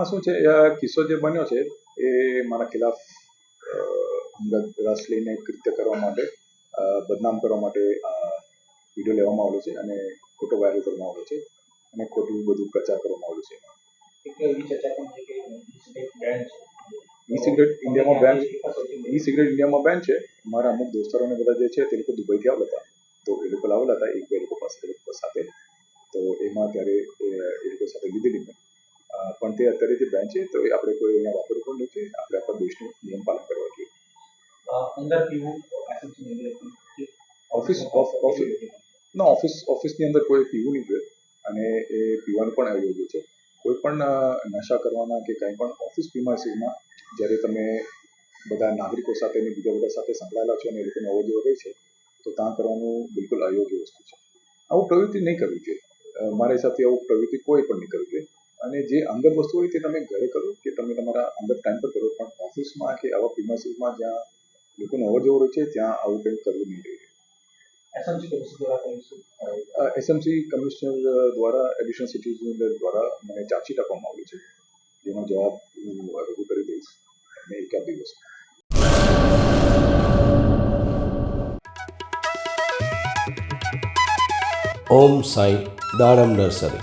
એમાં શું છે આ કિસ્સો જે બન્યો છે એ મારા ખિલાફ અંગત રસ લઈને કૃત્ય કરવા માટે બદનામ કરવા માટે વીડિયો લેવામાં આવ્યો છે અને ખોટો વાયરલ કરવામાં આવ્યો છે અને ખોટું બધું પ્રચાર કરવામાં આવ્યો છે. ઈ સિગરેટ ઇન્ડિયામાં બેન ઈ સિગરેટ ઇન્ડિયામાં બેન છે. મારા અમુક દોસ્તારોને બધા જે છે તે લોકો દુબઈથી આવેલા હતા. તો એ લોકો લાવેલા હતા એક બે લોકો પાસે સાથે. તો એમાં ત્યારે એ લોકો સાથે લીધેલી મેં. તે અત્યારે જે બેન છે તો એ આપણે કોઈ એના વાપર પણ નથી. આપણે આપણા દેશનું નિયમ પાલન કરવા જોઈએ. અંદર પીવું ઓફિસ ઓફિસ ના ઓફિસ ઓફિસની અંદર કોઈ પીવું નહીં જોઈએ. અને એ પીવાનું પણ અયોગ્ય છે. કોઈ પણ નશા કરવાના કે કંઈ પણ ઓફિસ પીમાસીમાં જ્યારે તમે બધા નાગરિકો સાથે અને બીજા બધા સાથે સંકળાયેલા છો અને એ લોકોને અવર જવર છે તો ત્યાં કરવાનું બિલકુલ અયોગ્ય વસ્તુ છે. આવું પ્રવૃત્તિ નહીં કરવી જોઈએ. મારી મારા હિસાબથી આવું પ્રવૃત્તિ કોઈ પણ નહીં કરવી જોઈએ. અને જે અંગત વસ્તુ હોય તે તમે ઘરે કરો કે તમે તમારા અંગત ટાઈમ પર કરો. પણ ઓફિસમાં કે આવા પ્રિમાઇસીસમાં જ્યાં લોકોનો અવર જવર હોય છે ત્યાં આવું કંઈક કરવું નહીં જોઈએ. એસએમસી કમિશનર દ્વારા એડિશનલ સિટીઝન દ્વારા મને ચાર્જશીટ આપવામાં આવ્યું છે. જેનો જવાબ હું રજૂ કરી દઈશ. અને એકાદ દિવસ. ઓમ સાંઈ દાડમ નર્સરી.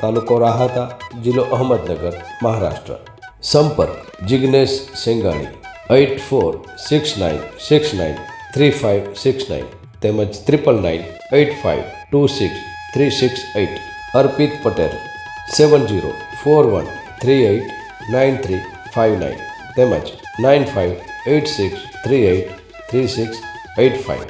તાલુકો રાહતા, જિલ્લો અહમદનગર, મહારાષ્ટ્ર. સંપર્ક Jignesh Sengani eight four six nine six nine three five six nine તેમજ triple nine eight five two six three six eight Arpit Patel, seven zero four one three eight nine three five nine તેમજ nine five eight six three eight three six eight five